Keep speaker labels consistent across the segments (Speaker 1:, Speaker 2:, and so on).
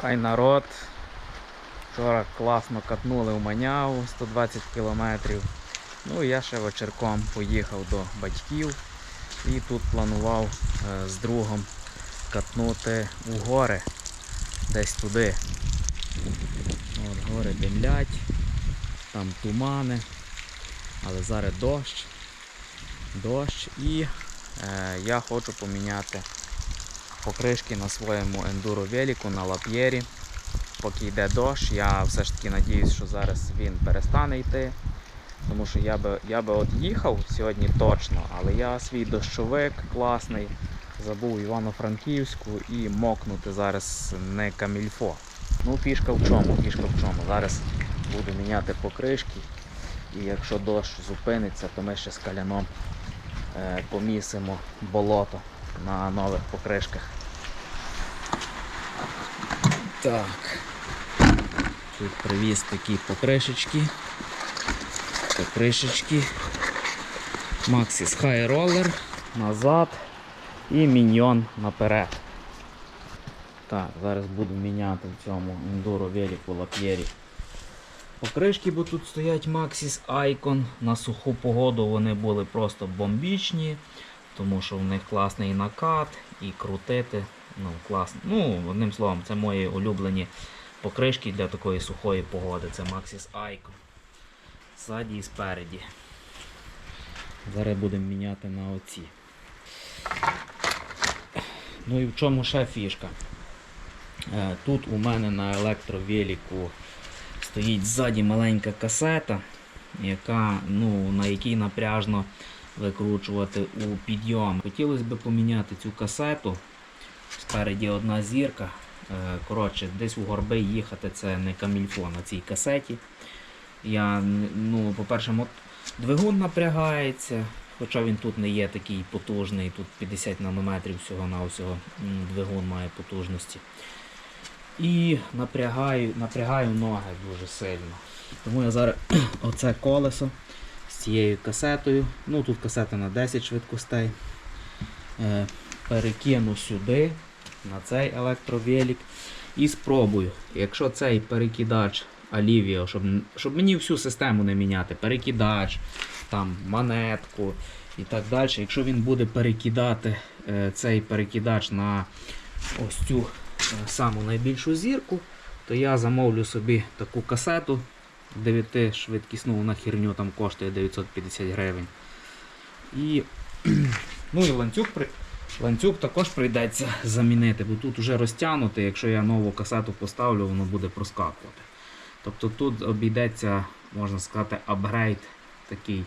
Speaker 1: Та й народ. Вчора класно катнули в Маняву 120 кілометрів. Ну і я ще вечірком поїхав до батьків і тут планував е, з другом катнути у гори. Десь туди. От гори димлять, там тумани, але зараз дощ. Дощ і е, я хочу поміняти покришки на своєму ендуро велику на лап'єрі. Поки йде дощ, я все ж таки надіюсь, що зараз він перестане йти. Тому що я би, я би от їхав сьогодні точно, але я свій дощовик класний забув Івано-Франківську і мокнути зараз не камільфо. Ну, фішка в чому? Фішка в чому? Зараз буду міняти покришки. І якщо дощ зупиниться, то ми ще з каляном е, помісимо болото на нових покришках. Так. Тут привіз такі покришечки. Покришечки. Maxis High Roller назад і міньйон наперед. Так, зараз буду міняти в цьому ендуро велику лап'єрі. Покришки, бо тут стоять Maxis Icon. На суху погоду вони були просто бомбічні, тому що в них класний накат і крутити. Ну, класно. Ну, одним словом, це мої улюблені покришки для такої сухої погоди. Це Maxis Icon. Ззаді і спереді. Зараз будемо міняти на оці. Ну і в чому ще фішка? Е, Тут у мене на електровеліку стоїть ззаді маленька касета, яка, ну, на якій напряжно викручувати у підйом. Хотілося б поміняти цю касету. Спереді одна зірка. Е, Коротше, десь у горби їхати це не камільфо на цій касеті. Я, ну, по-перше, двигун напрягається, хоча він тут не є такий потужний, тут 50 нанометрів всього-навсього двигун має потужності. І напрягаю, напрягаю ноги дуже сильно. Тому я зараз оце колесо цією касетою. Ну тут касета на 10 швидкостей. Е, перекину сюди, на цей електровелік. І спробую. Якщо цей перекидач Alivio, щоб, щоб мені всю систему не міняти, перекидач, там, монетку і так далі. Якщо він буде перекидати е, цей перекидач на ось цю е, саму найбільшу зірку, то я замовлю собі таку касету 9 швидкісну, вона херню там коштує 950 гривень. І, ну і ланцюг, ланцюг також прийдеться замінити, бо тут вже розтягнути, якщо я нову касету поставлю, воно буде проскакувати. Тобто тут обійдеться, можна сказати, апгрейд такий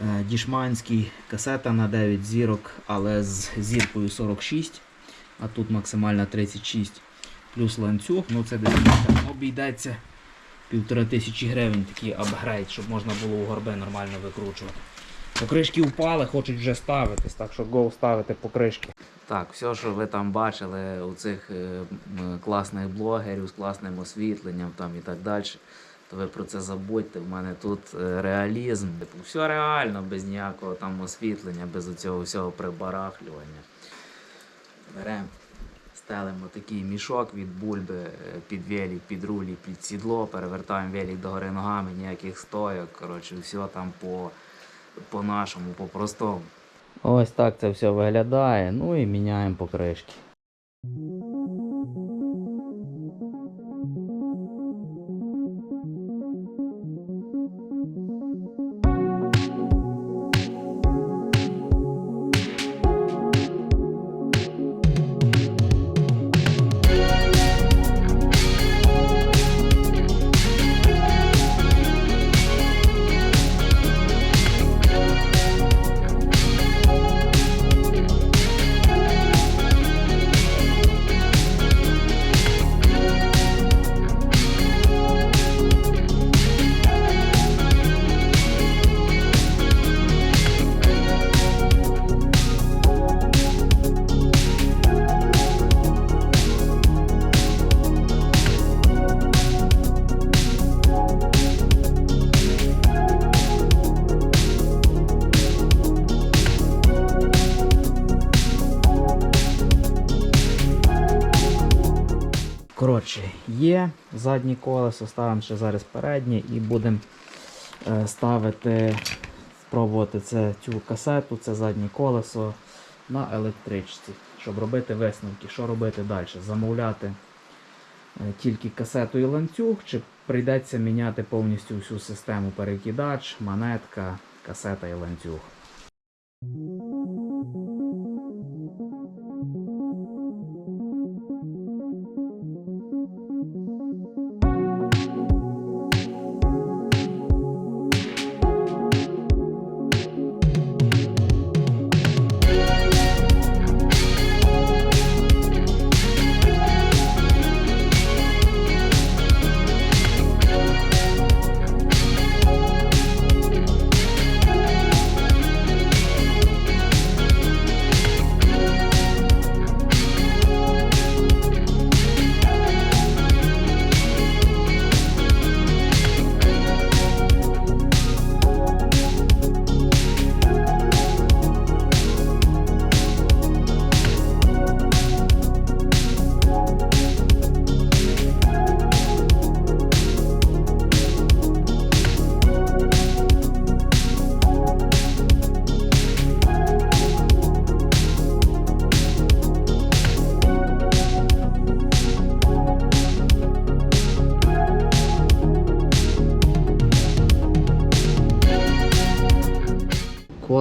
Speaker 1: е, дішманський касета на 9 зірок, але з зіркою 46, а тут максимальна 36 плюс ланцюг, ну це десь обійдеться півтора тисячі гривень такий апгрейд, щоб можна було у горби нормально викручувати. Покришки впали, хочуть вже ставитись, так що go ставити покришки. Так, все, що ви там бачили у цих е, класних блогерів з класним освітленням там і так далі, то ви про це забудьте. В мене тут е, реалізм. Типу, все реально, без ніякого там освітлення, без цього всього прибарахлювання. Беремо, стелимо такий мішок від бульби е, під велик, під рулі, під сідло, перевертаємо велик догори ногами, ніяких стойок. Коротше, все там по, по-нашому, по-простому. Ось так це все виглядає. Ну і міняємо покришки. Коротше, є заднє колесо, ставимо ще зараз переднє і будемо е, ставити, спробувати це, цю касету, це заднє колесо на електричці, щоб робити висновки, що робити далі. Замовляти е, тільки касету і ланцюг, чи прийдеться міняти повністю всю систему перекидач, манетка, касета і ланцюг.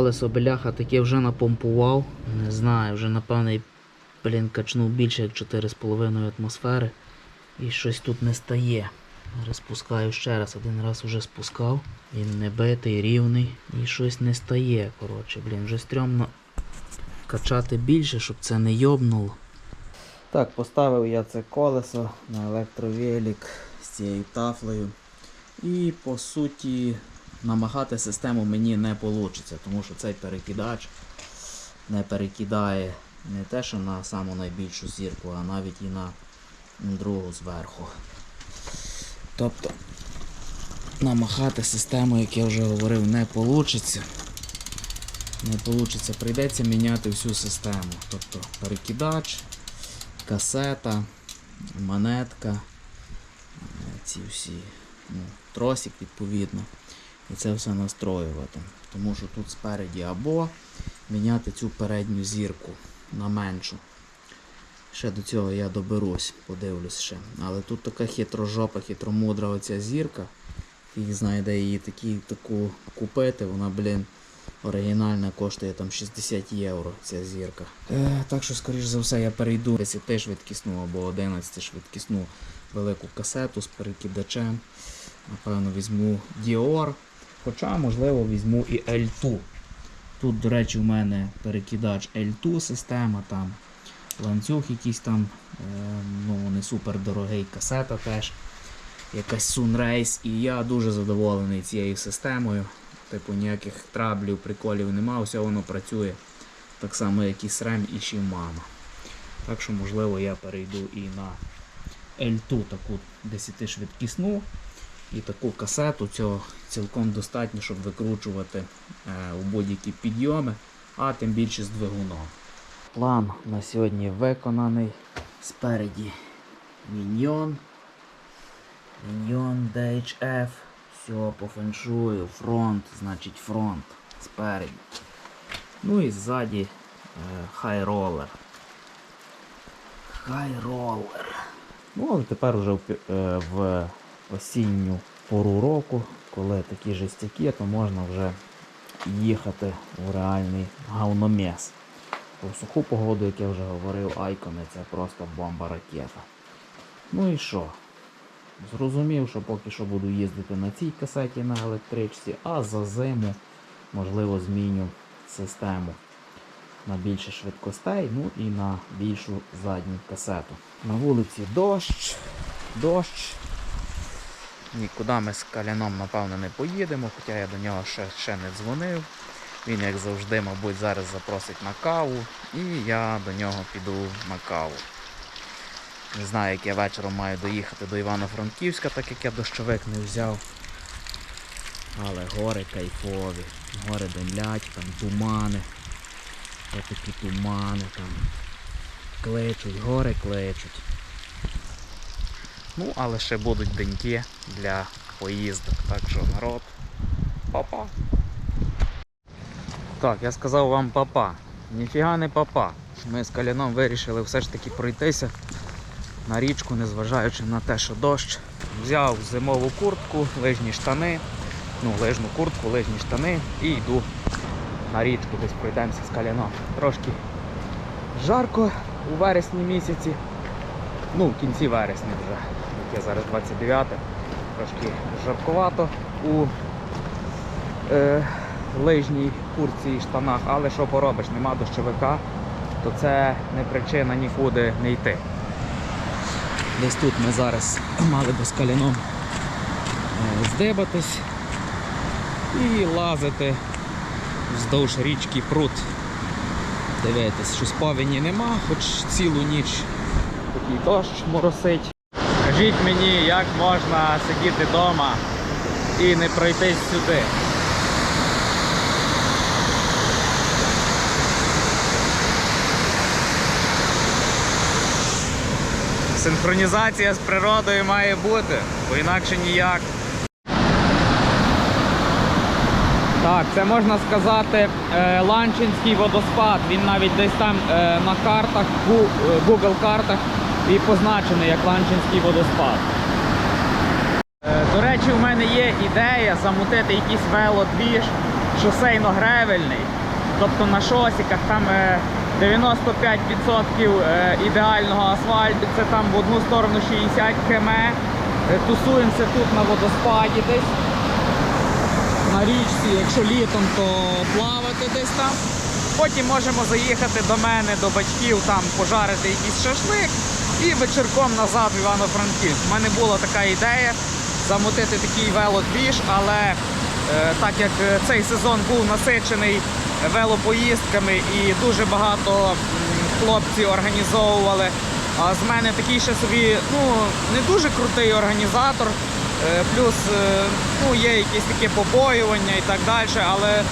Speaker 1: Колесо бляха таке вже напомпував. Не знаю, вже напевне, блін, качнув більше як 4,5 атмосфери. І щось тут не стає. Зараз спускаю ще раз, один раз вже спускав. Він не битий, рівний і щось не стає. Коротше, блін, вже стрьомно качати більше, щоб це не йобнуло. Так, поставив я це колесо на електровелик з цією тафлею. І по суті намагати систему мені не вийде, тому що цей перекидач не перекидає не те, що на саму найбільшу зірку, а навіть і на другу зверху. Тобто намахати систему, як я вже говорив, не вийде. Не вийде, прийдеться міняти всю систему. Тобто перекидач, касета, монетка, е, ці всі, ну, тросик відповідно. І це все настроювати. Тому що тут спереді або міняти цю передню зірку на меншу. Ще до цього я доберусь, подивлюсь ще. Але тут така хитрожопа, хитромудра оця зірка. Фіг знає, де її такі, таку купити, вона, блін, оригінальна коштує там 60 євро ця зірка. Е, так що, скоріш за все, я перейду 10 швидкісну або 11 швидкісну велику касету з перекидачем. Напевно, візьму Dior. Хоча, можливо, візьму і L2. Тут, до речі, у мене перекидач L2 система, там ланцюг якийсь там, е, ну не супер дорогий, касета теж. Якась Sunrace. І я дуже задоволений цією системою. Типу ніяких траблів, приколів нема, все воно працює так само, як і SRAM і Shimano. Так що, можливо, я перейду і на L2 таку 10 швидкісну. І таку касету цього цілком достатньо, щоб викручувати е, у будь-які підйоми, а тим більше з двигуном. План на сьогодні виконаний. Спереді міньйон. Міньйон DHF. Все по феншую. Фронт, значить фронт. Спереді. Ну і ззаді хайролер. Хайролер. Ну, але тепер вже в, е, в осінню пору року, коли такі жестяки, то можна вже їхати в реальний говномес. Бо В суху погоду, як я вже говорив, айкони це просто бомба ракета. Ну і що? Зрозумів, що поки що буду їздити на цій касеті на електричці, а за зиму, можливо, зміню систему на більше швидкостей, ну і на більшу задню касету. На вулиці дощ, дощ. Нікуди ми з каляном, напевно, не поїдемо, хоча я до нього ще, ще не дзвонив. Він, як завжди, мабуть, зараз запросить на каву, і я до нього піду на каву. Не знаю, як я вечором маю доїхати до Івано-Франківська, так як я дощовик не взяв. Але гори кайфові, гори димлять, там тумани. Отакі тумани там. Кличуть, гори кличуть. Ну, але ще будуть деньки для поїздок. Так що народ. Папа. Так, я сказав вам папа. Ніфіга не папа. Ми з Каляном вирішили все ж таки пройтися на річку, незважаючи на те, що дощ. Взяв зимову куртку, лижні штани, ну, лижну куртку, лижні штани і йду на річку, десь пройдемося з Каляном. Трошки жарко у вересні місяці. Ну, в кінці вересня вже. Яке зараз 29 трошки жаркувато у е, лижній курці і штанах, але що поробиш, нема дощовика, то це не причина нікуди не йти. Десь тут ми зараз мали би з каляном е, здибатись і лазити вздовж річки Прут. Дивитись, щось повені нема, хоч цілу ніч такий дощ моросить. Скажіть мені, як можна сидіти вдома і не пройтись сюди. Синхронізація з природою має бути, бо інакше ніяк. Так, це можна сказати е, Ланчинський водоспад. Він навіть десь там е, на картах, е, Google картах і позначений як Ланчинський водоспад. Е, До речі, у мене є ідея замутити якийсь велодвіж шосейно-гревельний. Тобто на шосіках там е, 95% е, ідеального асфальту, це там в одну сторону 60 км. Е, Тусуємося тут на водоспаді десь на річці, якщо літом, то плавати десь там. Потім можемо заїхати до мене, до батьків, там пожарити якийсь шашлик і вечірком назад в Івано-Франківськ. У мене була така ідея замутити такий велодвіж, але е, так як е, цей сезон був насичений велопоїздками і дуже багато м, хлопці організовували. А з мене такий ще собі ну, не дуже крутий організатор. Е, Плюс ну, є якісь таке побоювання і так далі, але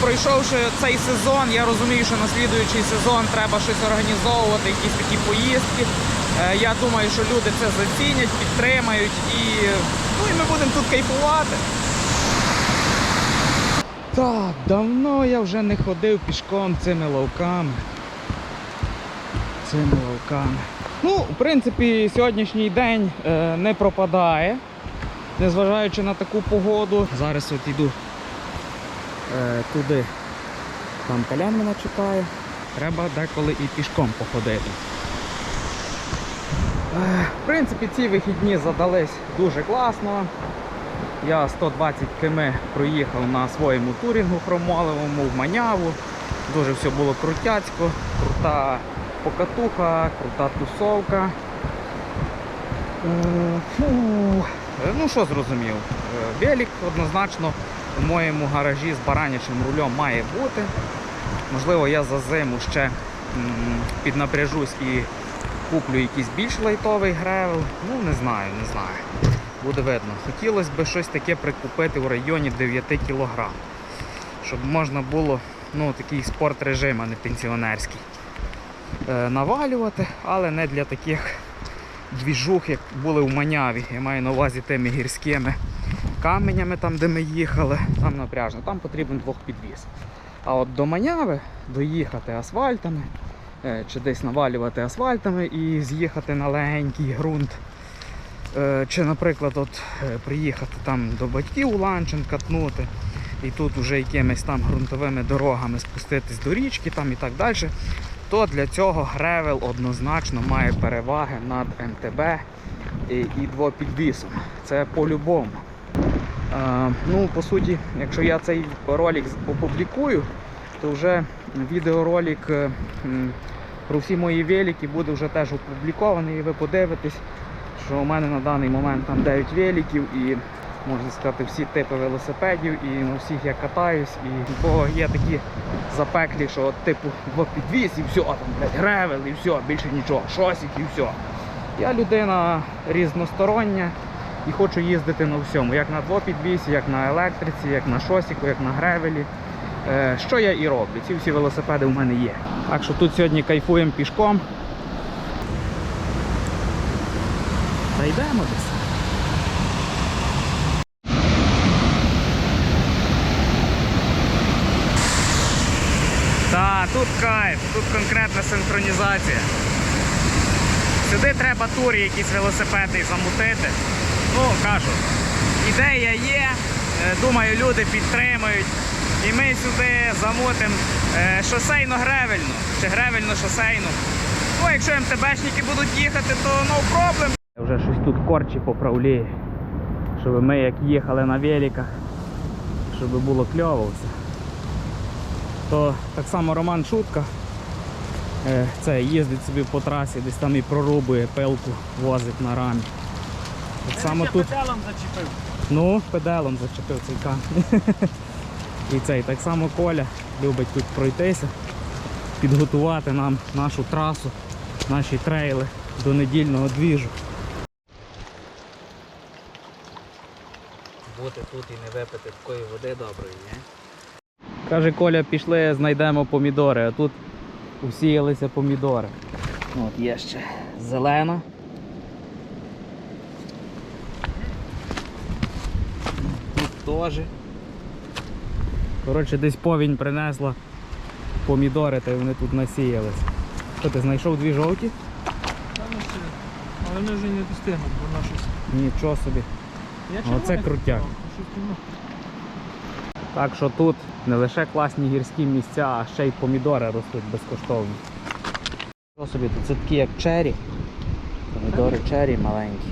Speaker 1: пройшовши цей сезон, я розумію, що на слідуючий сезон треба щось організовувати, якісь такі поїздки. Е, Я думаю, що люди це зацінять, підтримають і, ну, і ми будемо тут кайфувати. Так, давно я вже не ходив пішком цими ловками. Цими ловками. Ну, в принципі, сьогоднішній день е, не пропадає, незважаючи на таку погоду. Зараз от йду е, туди. Там Колян мене чекає. Треба деколи і пішком походити. Е, в принципі, ці вихідні задались дуже класно. Я 120 км проїхав на своєму турінгу хромолевому в Маняву. Дуже все було крутяцько, крута покатуха, крута тусовка. Е, фу. Е, Ну що зрозумів, Е, велик однозначно у моєму гаражі з баранячим рулем має бути. Можливо, я за зиму ще піднапряжусь і куплю якийсь більш лайтовий гревел. Ну не знаю, не знаю. Буде видно. Хотілося б щось таке прикупити в районі 9 кг. Щоб можна було ну, такий спорт режим, а не пенсіонерський. Е, навалювати, але не для таких двіжух, як були в Маняві. Я маю на увазі тими гірськими каменями, там, де ми їхали, там напряжно, там потрібен двох підвіз. А от до Маняви доїхати асфальтами, е, чи десь навалювати асфальтами і з'їхати на легенький ґрунт. Е, Чи, наприклад, от е, приїхати там до батьків у Ланчин катнути, і тут вже якимись там ґрунтовими дорогами спуститись до річки там і так далі, то для цього гревел однозначно має переваги над МТБ і, і двопідвісом. Це по-любому. Ну, по суті, якщо я цей ролик опублікую, то вже відеоролик е, про всі мої велики буде вже теж опублікований, і ви подивитесь, що у мене на даний момент там 9 великів і можна сказати всі типи велосипедів і на всіх я катаюсь. І, бо є такі запеклі, що типу двопідвіс і все, там гревел і все, більше нічого, шосик і все. Я людина різностороння і хочу їздити на всьому, як на двопідвісі, як на електриці, як на шосіку, як на гревелі. Е, Що я і роблю. Ці всі велосипеди у мене є. Так що тут сьогодні кайфуємо пішком. Зайдемо десь. Та, тут кайф, тут конкретна синхронізація. Сюди треба тур якийсь велосипедний замутити. Ну, кажу, ідея є, е, думаю, люди підтримують. І ми сюди замутимо е, шосейно-гревельну чи гревельно-шосейну. Ну, якщо МТБшники будуть їхати, то no problem. Вже щось тут корчі поправлює. Щоб ми як їхали на великах, щоб було кльово все. То так само Роман Шутка. Е, Це їздить собі по трасі, десь там і прорубує пилку, возить на рамі. Так само тут.
Speaker 2: педалом зачепив.
Speaker 1: Ну, педалом зачепив цей камінь. І цей так само Коля любить тут пройтися, підготувати нам нашу трасу, наші трейли до недільного двіжу. Бути тут і не випити такої води доброї, ні? Каже Коля, пішли, знайдемо помідори, а тут усіялися помідори. От є ще зелена. Теж. Коротше, десь повінь принесла помідори, та й вони тут насіялися. Що ти знайшов дві жовті?
Speaker 2: Та ну. Але ми вже не достигнемо, бо вона щось.
Speaker 1: Нічого собі.
Speaker 2: Я
Speaker 1: Ну, це крутяк. Так що тут не лише класні гірські місця, а ще й помідори ростуть безкоштовні. Що собі тут? Це такі як чері. Помідори чері маленькі.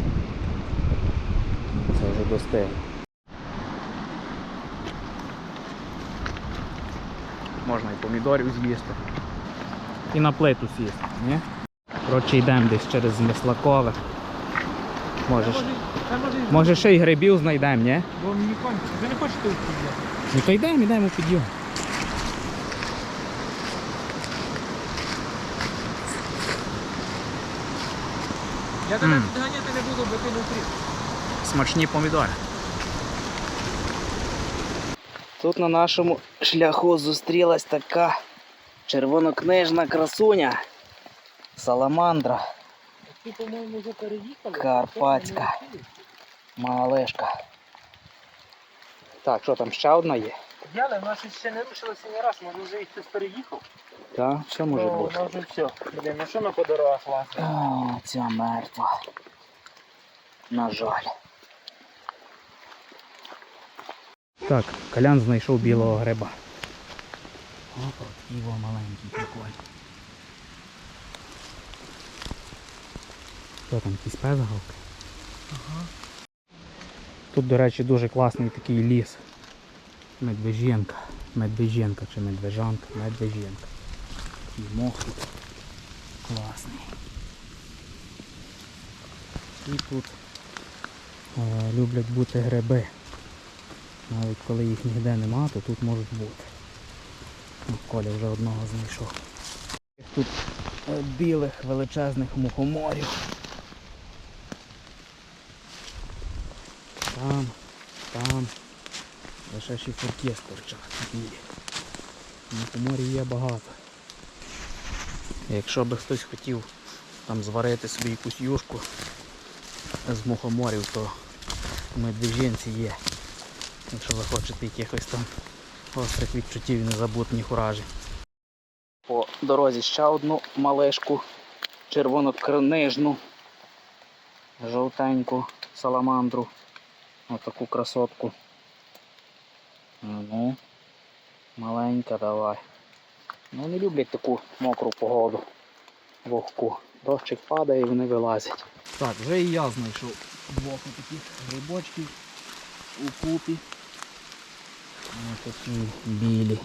Speaker 1: Це вже достигло. Можна і помідорів з'їсти. І на плиту сісти, ні? Коротше, йдемо десь через Мислакове. Може,
Speaker 2: може,
Speaker 1: ще й грибів знайдемо, ні?
Speaker 2: Бо мені кончиться. Ви не хочете вхідати?
Speaker 1: Ну то йдемо, йдемо підйом.
Speaker 2: Я тебе підганяти не буду, бо ти не.
Speaker 1: Смачні помідори. Тут на нашому шляху зустрілась така червонокнижна красуня. Саламандра. Карпатська. малишка. Так, що там ще одна є?
Speaker 2: Я, але вона щось ще не рушилася ні раз, може вже їх хтось переїхав.
Speaker 1: Так, що може
Speaker 2: О,
Speaker 1: бути?
Speaker 2: Вона вже все. Блін, ну що на по дорогах лазить?
Speaker 1: О, ця мертва. На жаль. Так, Колян знайшов білого гриба. Опа, такий во маленький прикольний. Що там, якийсь пес гавкає?
Speaker 2: Ага.
Speaker 1: Тут, до речі, дуже класний такий ліс. Медвеженка. Медвеженка чи медвежанка, медвеженка. Такий мох тут класний. І тут е, люблять бути гриби. Навіть коли їх ніде нема, то тут можуть бути. Коля вже одного знайшов. Тут е, білих величезних мухоморів. Там, там. Лише шіферки стирчать білі. Мухоморів є багато. Якщо би хтось хотів там зварити собі якусь юшку з мухоморів, то в медвеженці є. Якщо ви хочете якихось там острих відчуттів і незабутніх уражень. По дорозі ще одну малишку, червонокнижну, жовтеньку саламандру. Отаку красотку. Ну, маленька давай. Ну не люблять таку мокру погоду. Вогку. Дощик падає і вони вилазять. Так, вже і я знайшов двох таких грибочків у купі. Ось такі білі.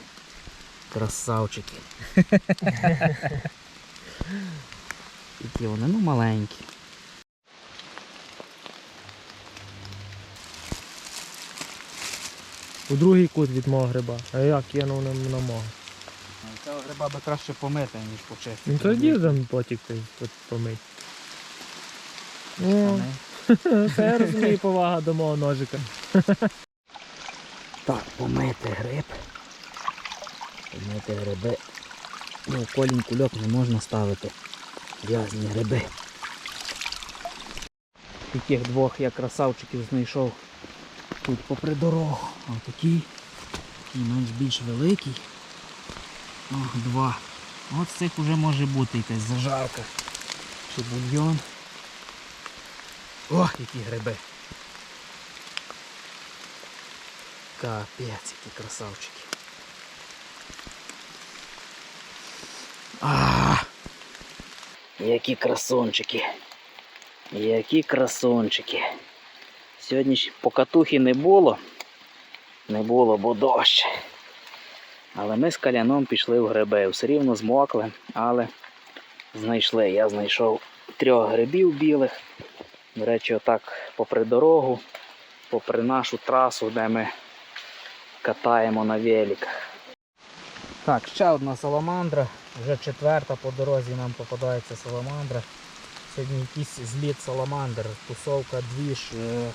Speaker 1: Красавчики. Які вони, ну маленькі.
Speaker 2: У другий кут від мого гриба. А я кинув на, на мого.
Speaker 1: Цього гриба би краще помити, ніж почистити.
Speaker 2: Ну тоді там потік той от помить. Ну, це я розумію повага до мого ножика.
Speaker 1: Так, помити гриб. Помити гриби. Ну, колінь кульок не можна ставити. Грязні гриби. Таких двох я красавчиків знайшов тут попри дорогу. Ось такий, такий менш більш великий. О, два. От з цих вже може бути якась зажарка. Чи бульйон. О, які гриби. Капець, які красавчики. А, які красончики. Які красончики. Сьогодні ж покатухи не було. Не було, бо дощ. Але ми з каляном пішли в гриби. Все рівно змокли, але знайшли. Я знайшов трьох грибів білих. До речі, отак попри дорогу, попри нашу трасу, де ми катаємо на великах. Так, ще одна саламандра. Вже четверта по дорозі нам попадається саламандра. Сьогодні якийсь зліт саламандр, тусовка двіж е,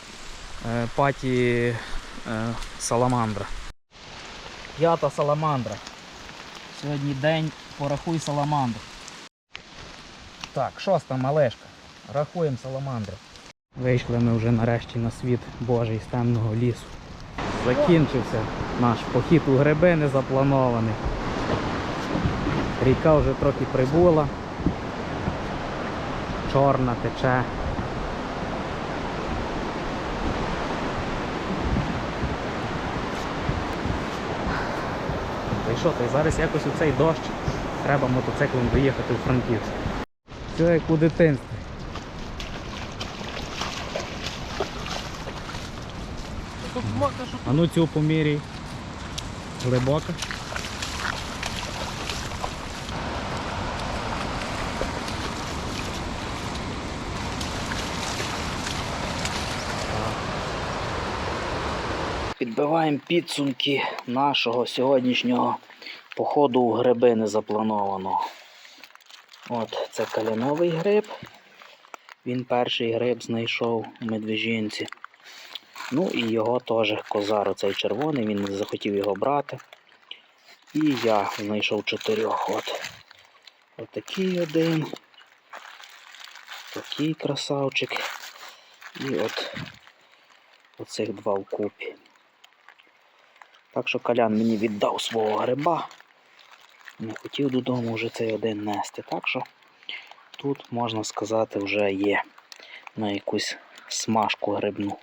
Speaker 1: е, паті е, саламандра. П'ята саламандра. Сьогодні день порахуй саламандр. Так, шоста малешка. Рахуємо саламандру. Вийшли ми вже нарешті на світ Божий з темного лісу. Закінчився наш похід у гриби незапланований. Ріка вже трохи прибула. Чорна тече. Та й що, та й зараз якось у цей дощ треба мотоциклом доїхати у Франківськ. Все як у дитинстві.
Speaker 2: Тут мокро, що
Speaker 1: А ну цю поміряй. Глибока. Підбиваємо підсумки нашого сьогоднішнього походу у гриби незапланованого. От це каляновий гриб. Він перший гриб знайшов у медвежінці. Ну і його теж козар, оцей червоний, він не захотів його брати. І я знайшов чотирьох. От. Отакий один. Такий красавчик. І от оцих два вкупі. Так що Колян мені віддав свого гриба. Не хотів додому вже цей один нести. Так що тут, можна сказати, вже є на якусь смажку грибну.